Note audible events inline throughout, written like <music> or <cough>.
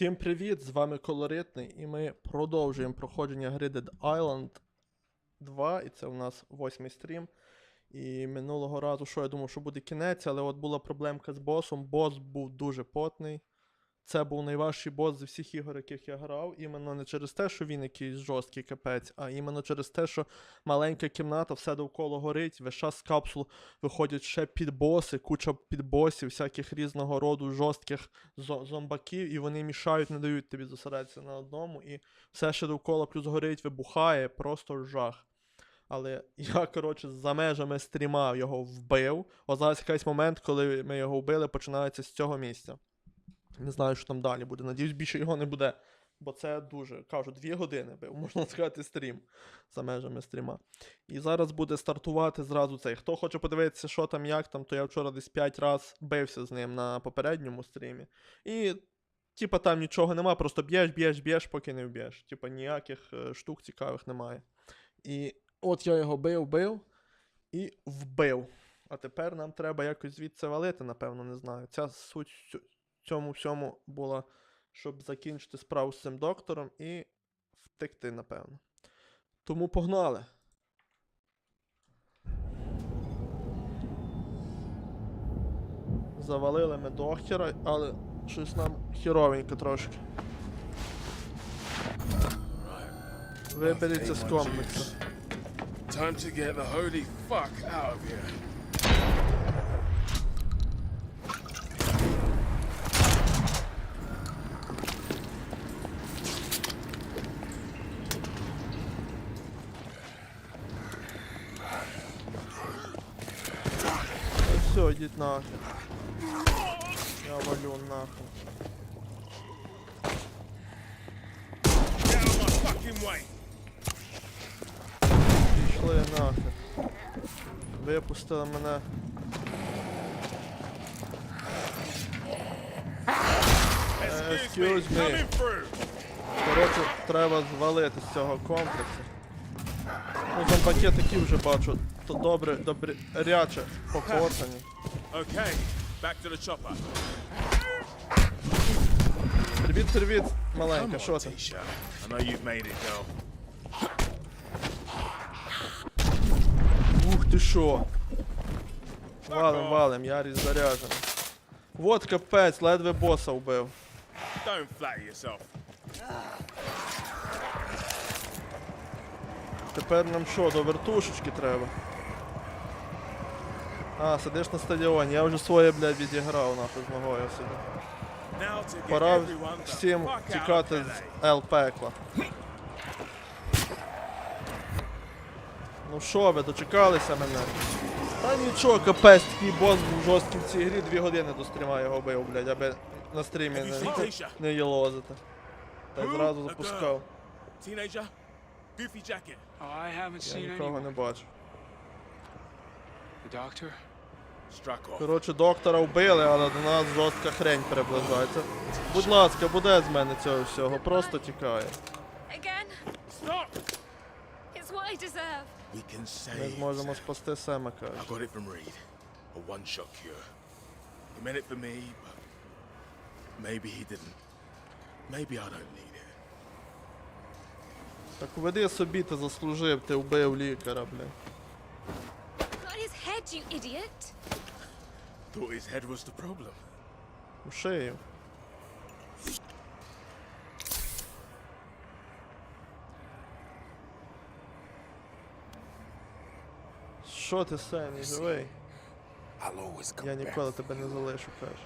Всім привіт! З вами Колоритний, і ми продовжуємо проходження гри Dead Island 2, і це у нас восьмий стрім. І минулого разу, що я думав, що буде кінець, але от була проблемка з босом. Бос був дуже потний. Це був найважчий бос зі всіх ігор, яких я грав. Іменно не через те, що він якийсь жорсткий капець, а іменно через те, що маленька кімната, все довкола горить, весь час з капсул виходять ще підбоси, куча підбосів, всяких різного роду жорстких зо- зомбаків, і вони мішають, не дають тобі зосередитися на одному, і все ще довкола плюс горить, вибухає, просто жах. Але я, коротше, за межами стріма його вбив. О, зараз якийсь момент, коли ми його вбили, починається з цього місця. Не знаю, що там далі буде. Надіюсь, більше його не буде. Бо це дуже, кажу, дві години бив, можна сказати, стрім за межами стріма. І зараз буде стартувати зразу цей. Хто хоче подивитися, що там, як там, то я вчора десь 5 разів бився з ним на попередньому стрімі. І, типа, там нічого нема, просто б'єш, б'єш, б'єш, поки не вб'єш. Типа ніяких е, штук цікавих немає. І от я його бив, бив і вбив. А тепер нам треба якось звідси валити, напевно, не знаю. Ця суть цьому всьому була, щоб закінчити справу з цим доктором і втекти, напевно. Тому погнали. Завалили ми доктора, але щось нам хіровенько трошки. Виберіться з комплексу. Time to get the holy fuck out of here. Все, нахер. Я валю нахер. Пішли нахер. Випустили мене. Excuse, excuse me. Коротше, треба звалити з цього комплексу. Ну, зомбаки такі вже бачу. То добре, добре, ряче покоцані. Okay, back to the chopper. Привіт, привіт, маленька, що ти? Tisha. I know you've made it, girl. Ух ти що? Валим, валим, Яріс заряджений. Вот капець, ледве боса вбив. Don't flatter yourself. Тепер нам що, до вертушечки треба? А, сидиш на стадіоні, я вже своє, блядь, відіграв нахуй з ногою get Пора всім тікати з Ел пекла. Ну що ви, дочекалися мене? Та нічого, капець, такий бос був жорсткий в цій грі, дві години до стріма його бив, блядь, аби на стрімі не, не їлозити. Та й зразу запускав. Oh, Я нікого не бачу. The doctor? Коротше, доктора вбили, але до нас жорстка хрень приближається. Будь ласка, буде з мене цього всього, просто тікає. Ми зможемо спасти Сема, каже. I got it from Reed. A one-shot cure. He meant it for me, but maybe he didn't. Maybe I don't need it. Так веди собі, ти заслужив, ти вбив лікаря, бля. Got his head, you idiot. Thought his head was the problem. У шию. Що ти, Сем, живий? I'll always come Я back. ніколи тебе не залишу, каже.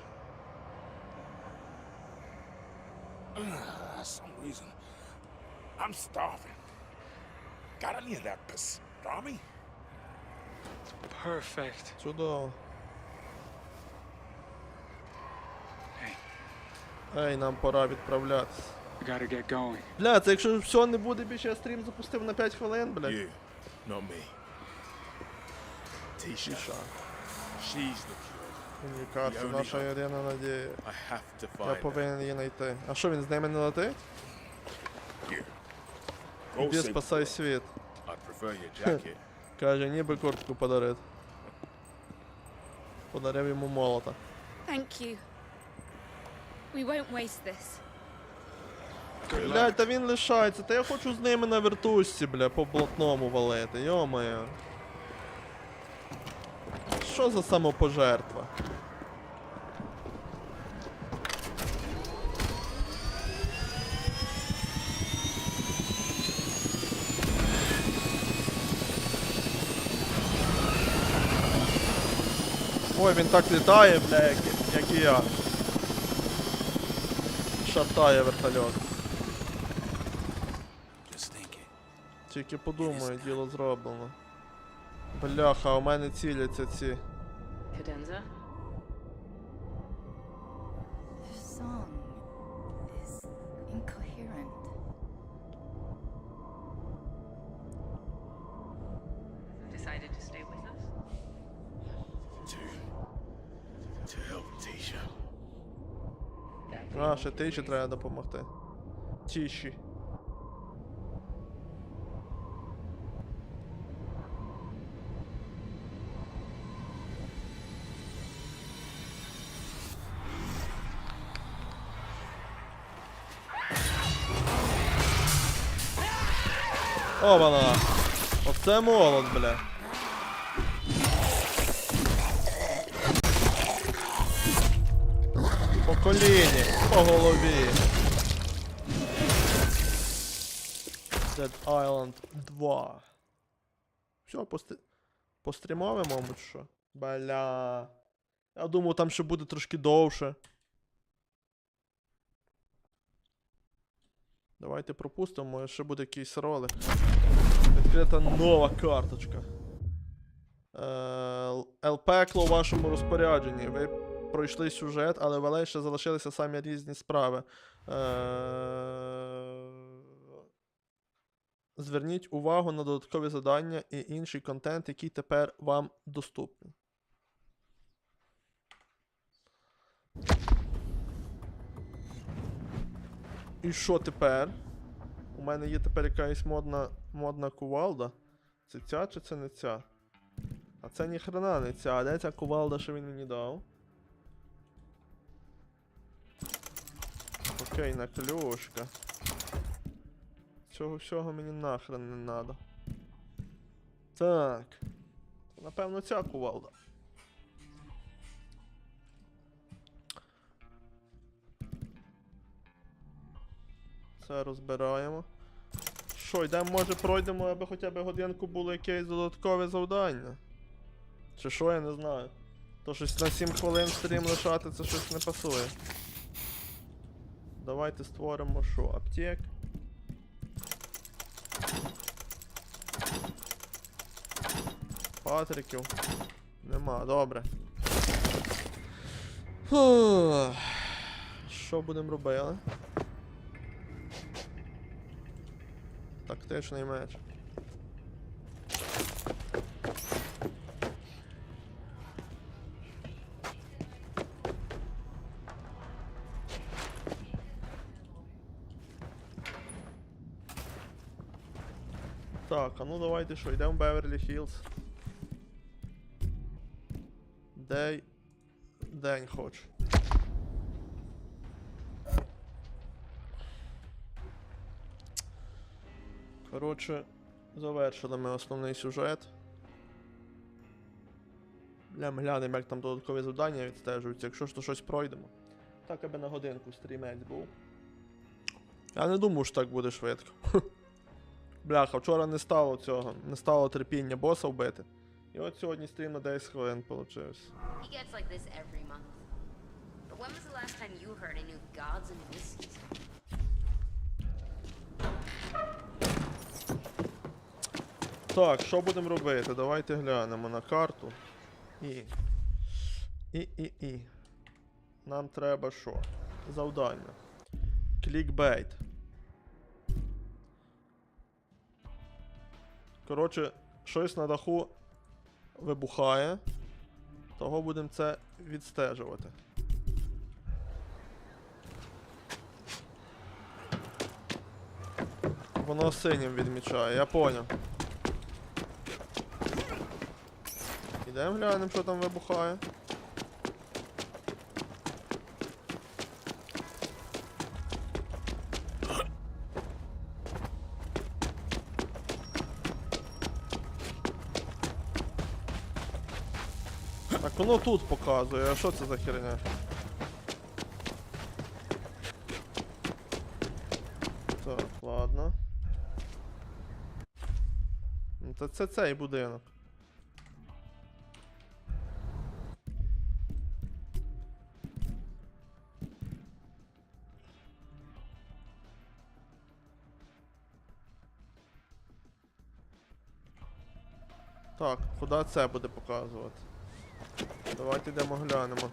For some reason, I'm starving. Got any of that pastrami? Perfect. Чудово. Ей, нам пора відправлятися. we gotta get going. Бля, це якщо все не буде більше, я стрім запустив на 5 хвилин, бля. You, not me. Tisha. Тиша. She's the cure. Мені кажеться, наша єдина надія. I have to find her. повинен її знайти. А що він з ними не летить? Іди спасай світ. I'd prefer your jacket. <laughs> Каже, ніби куртку подарити. Подарив йому молота. Thank you. We won't waste this. Блядь, та він лишається, та я хочу з ними на вертушці, бля, по блатному валити, йо-моє. Що за самопожертва? Ой, він так літає, бля, як, і я. Шатає вертольот. Тільки подумаю, діло зроблено. Бляха, у мене ціляться ці. Ще тиші треба допомогти. Тіші. Обана! Оце молот, бля. По коліні, по голові. Dead Island 2. Все, пости... пострімовимо, мабуть, що. Бля. Я думав, там ще буде трошки довше. Давайте пропустимо, ще буде якийсь ролик. Відкрита нова карточка. Е, Л-пекло у вашому розпорядженні. Ви пройшли сюжет, але в Алей ще залишилися самі різні справи. Е, Зверніть увагу на додаткові завдання і інший контент, який тепер вам доступний. І що тепер? У мене є тепер якась модна, модна кувалда. Це ця чи це не ця? А це ніхрена не ця. А де ця кувалда, що він мені дав? Окей, наклюшка. Цього всього мені нахрен не надо. Так. Напевно, ця кувалда. Це розбираємо. Що, йдемо, може пройдемо, аби хоча б годинку було якесь додаткове завдання. Чи що, я не знаю. То щось на 7 хвилин стрім лишати, це щось не пасує. Давайте створимо що? Аптек. Патриків. Нема, добре. Фух. Що будемо робити? Тактичний меч. Так, а ну давайте що, йдемо в Беверлі Хіллз. День. День хоч. Коротше, завершили ми основний сюжет. Ми глянемо, як там додаткові завдання відстежуються, якщо ж то щось пройдемо. Так, аби на годинку стрімець був. Я не думав, що так буде швидко. Бляха, вчора не стало цього, не стало терпіння боса вбити. І от сьогодні стрім на 10 хвилин получився. Так, що будемо робити? Давайте глянемо на карту. І. І, і, і. Нам треба що? Завдання. Клікбейт. Коротше, щось на даху вибухає. Того будемо це відстежувати. Воно синім відмічає, я поняв. Ідемо глянемо, що там вибухає. Так, воно тут показує, а що це за херня? Так, ладно. Ну, Це, це цей будинок. Так, куди це буде показувати? Давайте йдемо глянемо.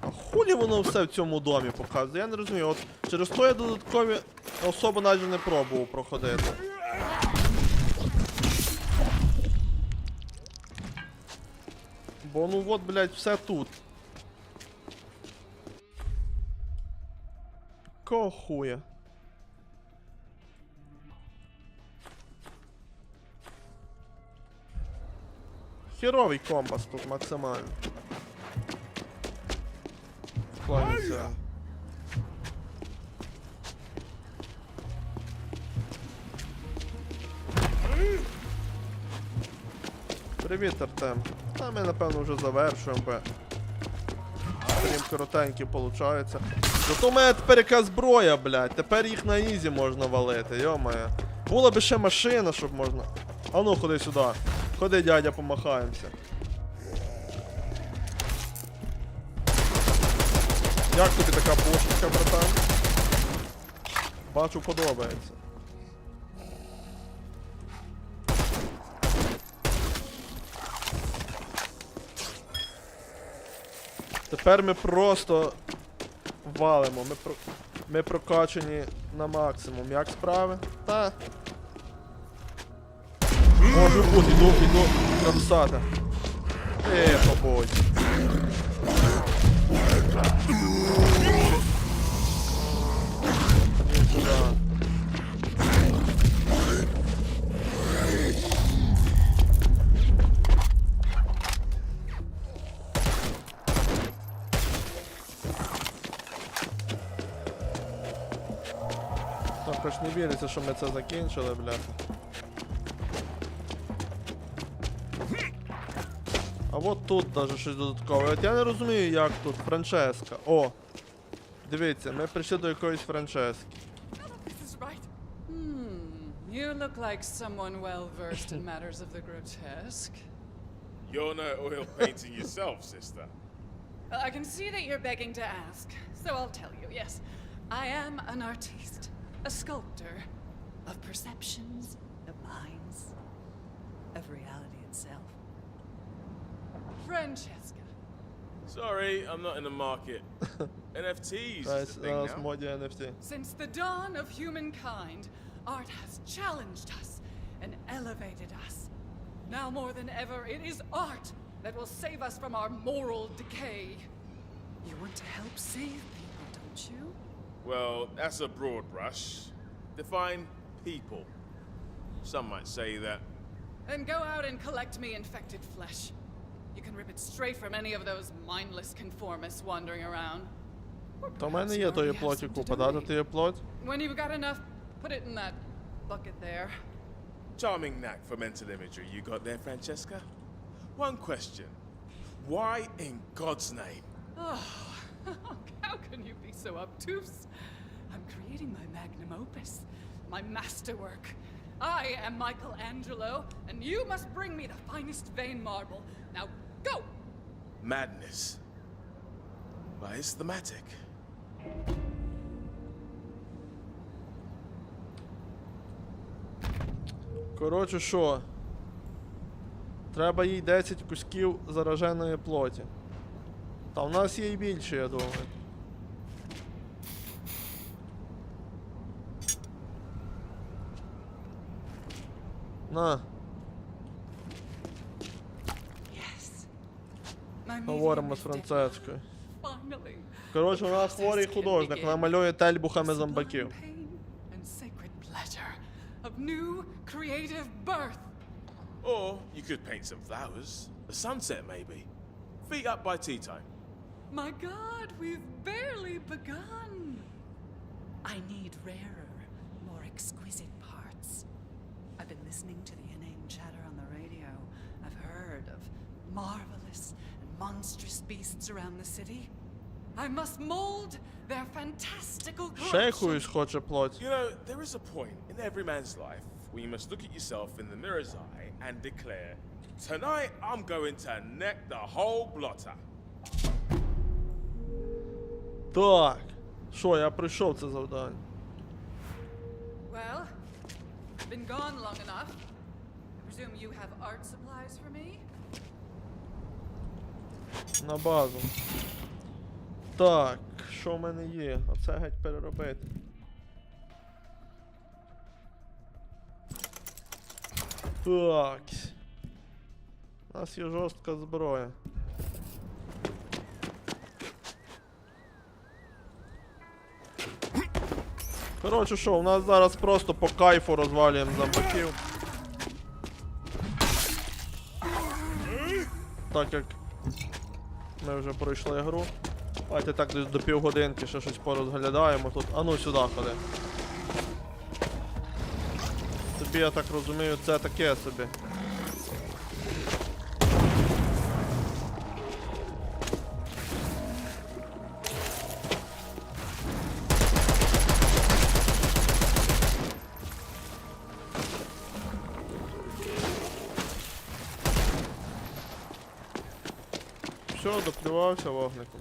А хулі воно все в цьому домі показує? Я не розумію. От через то я додаткові особо навіть не пробував проходити. Бо ну от, блядь, все тут. Кого хуя? Херовий компас тут максимально. В. Привіт, Артем. А ми напевно вже завершуємо, бо стрім коротенький виходить. Зато в мене тепер яка зброя, блядь. Тепер їх на ізі можна валити, йомає. Була би ще машина, щоб можна. А ну, ходи сюди. Ходи, дядя, помахаємося. Як тобі така пошечка, братан? Бачу, подобається. Тепер ми просто валимо. Ми, про... ми прокачані на максимум. Як справи? Та. Може бути, іду, іду написати. Е, сюди. Також не віриться, що ми це закінчили, бляха. От тут даже щось додаткове. От я не розумію, як тут Франческа. О! Дивіться, ми прийшли до якоїсь Франчески. Hmm. You look like someone well versed in matters of the grotesque. You're no oil painting yourself, sister. Well, I can see that you're begging to ask, so I'll tell you. Yes, I am an artiste, a sculptor of perceptions, of minds, of reality itself. Francesca. Sorry, I'm not in the market. <laughs> NFTs. Nice, is the thing uh, now. NFT. Since the dawn of humankind, art has challenged us and elevated us. Now more than ever, it is art that will save us from our moral decay. You want to help save people, don't you? Well, that's a broad brush. Define people. Some might say that. Then go out and collect me infected flesh. You can rip it straight from any of those mindless conformists wandering around. Or То в perhaps мене you є already тої have плоті some to купа, да? То donate. ти є плоть? When you've got enough, put it in that bucket there. charming knack for mental imagery you got there, Francesca. One question. Why in God's name? <laughs> How can you be so obtuse? I'm creating my magnum opus, my masterwork. I am Michelangelo, and you must bring me the finest vein marble. Now go! Madness. Why, it's thematic. Коротше, що? Треба їй 10 кусків зараженої плоті. Та в нас є і більше, я думаю. На, говоримо medium з is dead. Францескою. Finally. Коротше, вона хворий художник, вона малює тельбухами зомбаків. Sublime pain and sacred pleasure of new creative birth. Or you could paint some flowers. A sunset, maybe. Feet up by tea time. My God, we've barely begun. I need rarer, more exquisite parts. I've been listening to the inane chatter on the radio, I've heard of marvelous and monstrous beasts around the city. I must mold their fantastical Ще corruption. якусь хоче плоть. You know, there is a point in every man's life where you must look at yourself in the mirror's eye and declare, Tonight I'm going to neck the whole blotter. Так. Що, я прийшов це завдання. Well, I've been gone long enough. I presume you have art supplies for me? На базу. Так, що в мене є? Оце геть переробити. Так. У нас є жорстка зброя. Коротше, що, у нас зараз просто по кайфу розвалюємо зомбаків. Так як ми вже пройшли гру. Давайте так десь до півгодинки ще щось порозглядаємо тут. А ну сюди ходи. Тобі, я так розумію, це таке собі. Все, вогником.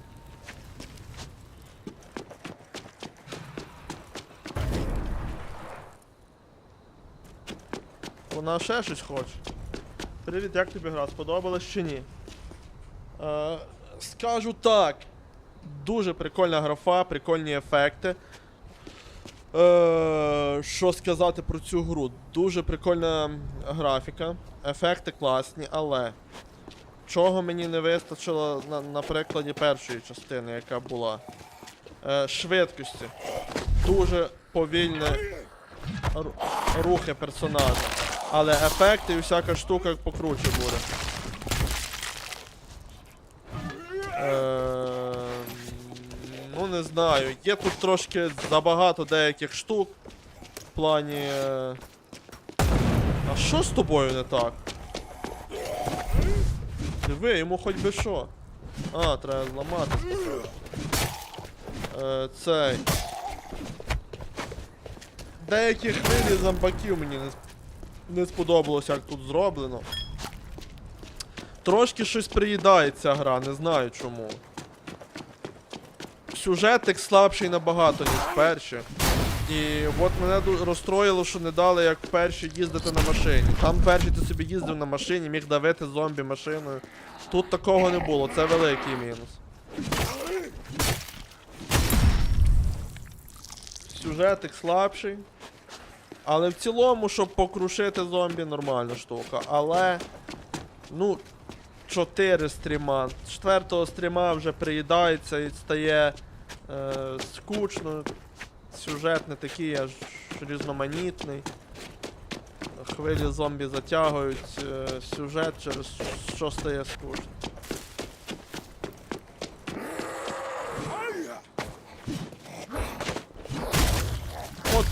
Вона ще щось хоче. Привіт, як тобі гра? Сподобалась чи ні? Е, скажу так. Дуже прикольна графа, прикольні ефекти. Е, що сказати про цю гру? Дуже прикольна графіка, ефекти класні, але чого мені не вистачило на, на прикладі першої частини, яка була. Е, швидкості. Дуже повільне ру- рухи персонажа. Але ефекти і всяка штука покруче буде. Е, ну не знаю. Є тут трошки забагато деяких штук. В плані. е, А що з тобою не так? Диви, йому хоч би що. А, треба зламати. Е, цей. Деякі хвилі зомбаків мені не, не сподобалось, як тут зроблено. Трошки щось приїдає ця гра, не знаю чому. Сюжетик слабший набагато, ніж перші. І от мене розстроїло, що не дали як перші їздити на машині. Там перші ти собі їздив на машині, міг давити зомбі машиною. Тут такого не було, це великий мінус. Сюжетик слабший. Але в цілому, щоб покрушити зомбі, нормальна штука. Але. Ну. 4 стріма. З Четвертого стріма вже приїдається і стає е, скучно. Сюжет не такий аж різноманітний. Хвилі зомбі затягують е, сюжет, через що стає скучно. От.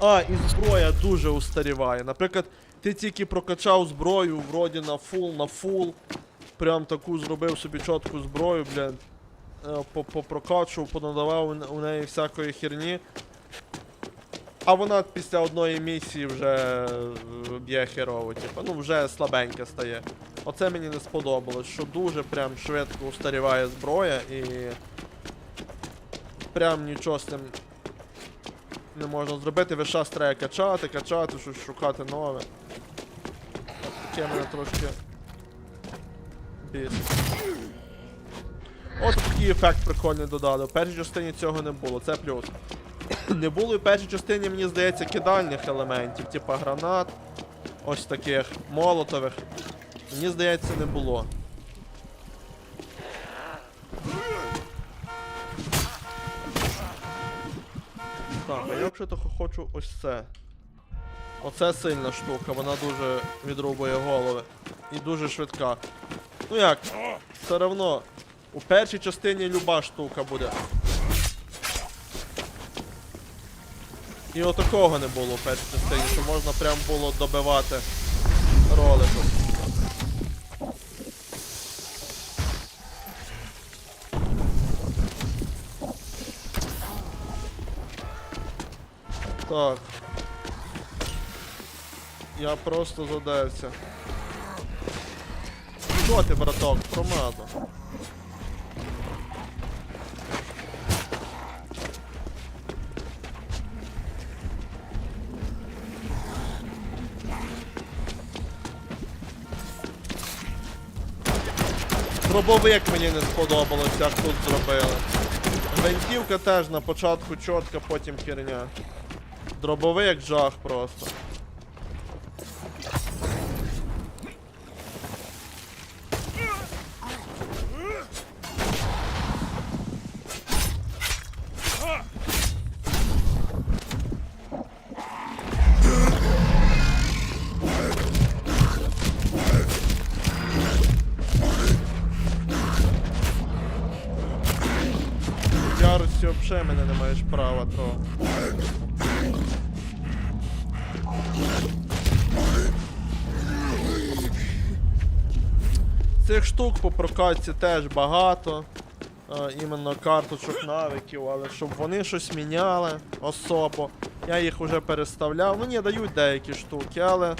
А, і зброя дуже устаріває. Наприклад, ти тільки прокачав зброю, вроді на фул, на фул. Прям таку зробив собі чітку зброю, блядь. Е, по- Попрокачував, понадавав у неї всякої херні. А вона після одної місії вже е, б'є херово, типу, ну вже слабенька стає. Оце мені не сподобалось, що дуже прям швидко устаріває зброя і. Прям нічого з цим не можна зробити, весь час треба качати, качати, щось шукати нове. Таке мене трошки бісить. От такий ефект прикольний додали. В першій частині цього не було, це плюс. <coughs> не було і в першій частині, мені здається, кидальних елементів, типа гранат, ось таких, молотових. Мені здається, не було. Так, а я взагалі хочу ось це. Оце сильна штука, вона дуже відрубує голови. І дуже швидка. Ну як, все равно, у першій частині люба штука буде. І отакого не було в першій частині, що можна прям було добивати роликом. Так. Я просто задався. Що ти, браток, промазав? Дробовик мені не сподобалося, як тут зробили. Гвинтівка теж на початку чітка, потім херня. Дробовик жах просто. Штук по прокатці теж багато. е, іменно карточок навиків, але щоб вони щось міняли особо. Я їх вже переставляв. Ну ні, дають деякі штуки, але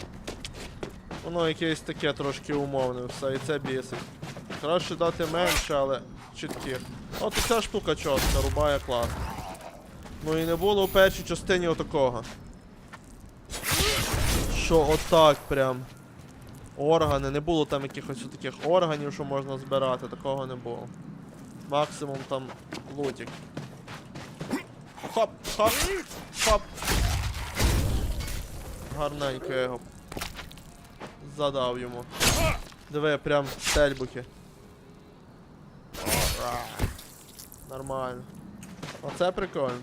воно якесь таке трошки умовне все, і це бісить. Краще дати менше, але чітких. От ця штука чітка, рубає класно. Ну і не було у першій частині отакого. Що отак прям. Органи, не було там якихось таких органів, що можна збирати, такого не було. Максимум там лутик. Хоп, хоп, хоп. Гарненько його задав йому. Диви, прям стельбухи. Нормально. Оце прикольно.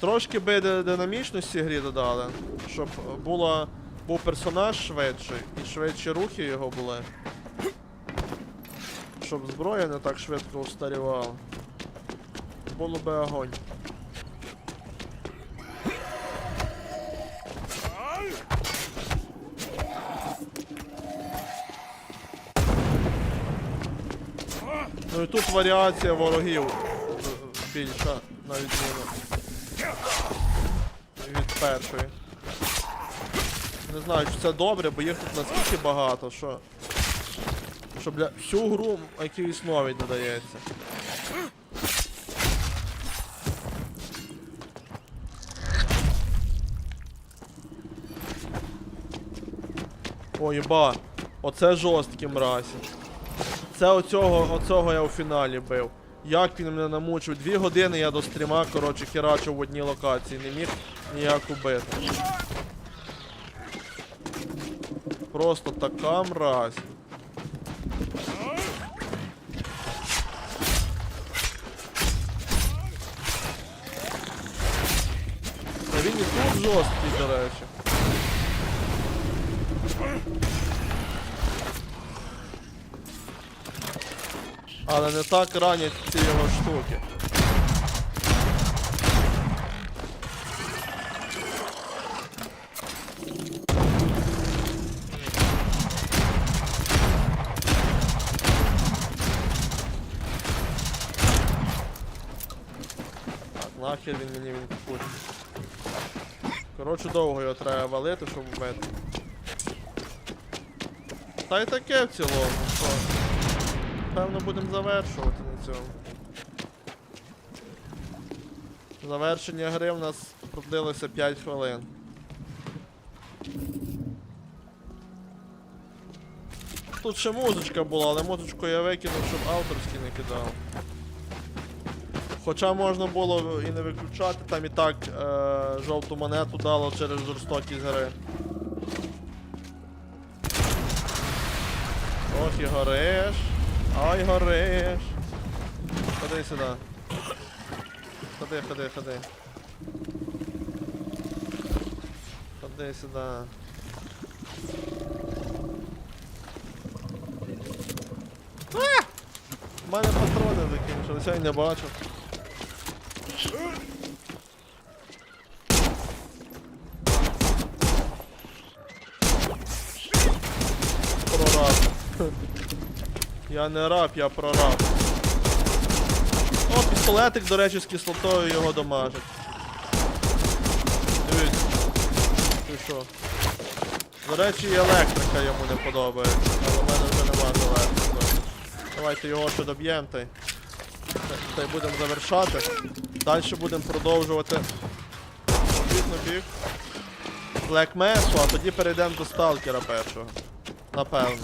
Трошки би динамічності грі додали, щоб була, був персонаж швидший і швидші рухи його були. Щоб зброя не так швидко устарівала. Було би огонь. Ну і тут варіація ворогів більша, на відміну від першої. Не знаю, чи це добре, бо їх тут наскільки багато, що. Що бля всю гру якийсь новий додається. О, єба, оце жорсткі мразі. Це оцього, оцього я у фіналі бив. Як він мене намучив? Дві години я до стріма, коротше, херачив в одній локації, не міг ніяк убити. Просто така мразь. Та він і тут жорсткий, до речі. Але не так ранять ці його штуки. Нахер він мені він купить. Коротше, довго його треба валити, щоб вбити. Та й таке в цілому, що. Певно будемо завершувати на цьому. Завершення гри в нас продлилося 5 хвилин. Тут ще музичка була, але музичку я викинув, щоб авторські не кидав. Хоча можна було і не виключати, там і так е- жовту монету дало через жорстокість гри. Ох і гориш. Ай гориш. Ходи сюди. Ходи, ходи, ходи. Ходи сюди. У мене патрони закінчилися, я не бачу. Прораб. Я не раб, я прораб. О, пістолетик, до речі, з кислотою його домажить. Дивіться. Ти що? До речі, і електрика йому не подобається. Але в мене вже немає електрики. Давайте його ще доб'ємо та. Та й будемо завершати. Далі будемо продовжувати. Обідно біг. Блекмесу, а тоді перейдемо до сталкера першого. Напевно.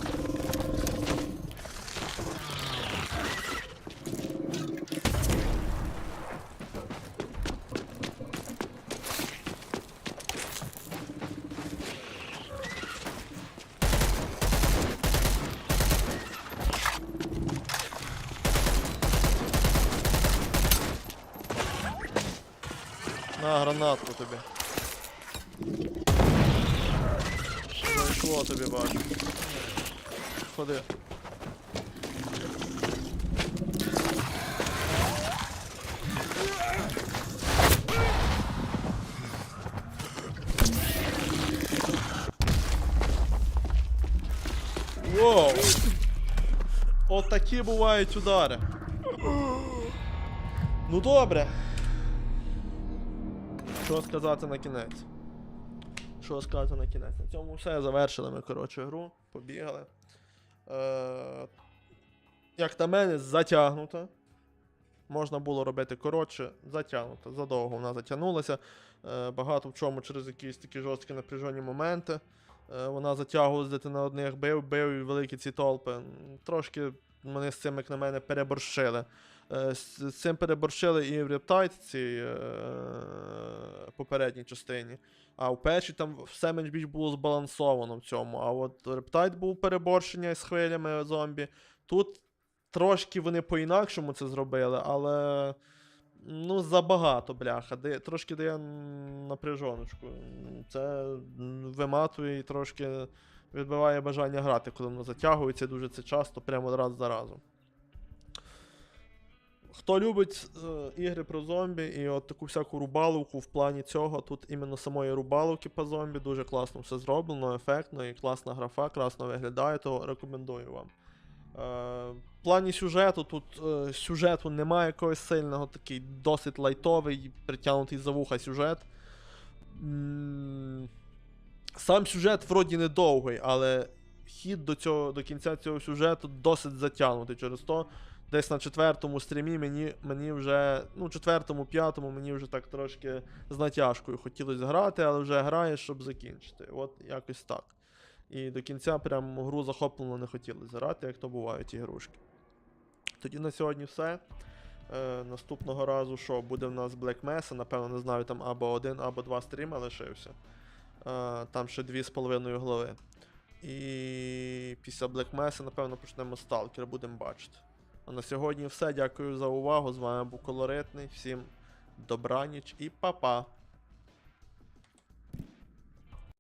На, гранатку тобі. Зайшло тобі бачу. Ходи. Воу! Отакі бувають удари. Ну добре. Що сказати на кінець? Що сказати на кінець? На цьому все. Завершили ми, коротше, гру. Побігали. Е, як на мене, затягнуто. Можна було робити коротше, затягнуто. Задовго вона затягнулася. Е, багато в чому через якісь такі жорсткі напряжені моменти. Е, вона затягувалась, де ти на одних бив, бив великі ці толпи. Трошки вони з цим, як на мене, переборщили. Е, З цим переборщили і в Рептайт цій е, попередній частині. А в першій там все менш більш було збалансовано в цьому. А от Рептайт був переборщення з хвилями зомбі. Тут трошки вони по-інакшому це зробили, але. Ну, забагато, бляха. Де, трошки дає напряжоночку. Це виматує і трошки відбиває бажання грати, коли воно затягується дуже це часто, прямо раз за разом. Хто любить е, ігри про зомбі і от таку всяку рубаловку в плані цього, тут іменно самої рубаловки по зомбі дуже класно все зроблено, ефектно і класна графа, класно виглядає, то рекомендую вам. Е, в плані сюжету, тут е, сюжету немає якогось сильного, такий досить лайтовий, притягнутий за вуха сюжет. Сам сюжет вроді недовгий, але хід до, цього, до кінця цього сюжету досить затягнутий. Через то десь на четвертому стрімі мені, мені вже, ну, четвертому, п'ятому мені вже так трошки з натяжкою хотілося грати, але вже граєш, щоб закінчити. От якось так. І до кінця прям гру захоплено не хотілося грати, як то бувають ігрушки. Тоді на сьогодні все. Е, наступного разу, що буде в нас Black Mesa, напевно, не знаю, там або один, або два стріми лишився. Е, там ще дві з половиною голови. І після Black Mesa, напевно, почнемо Stalker, будемо бачити. А на сьогодні все. Дякую за увагу. З вами був Колоритний. Всім добраніч і па-па.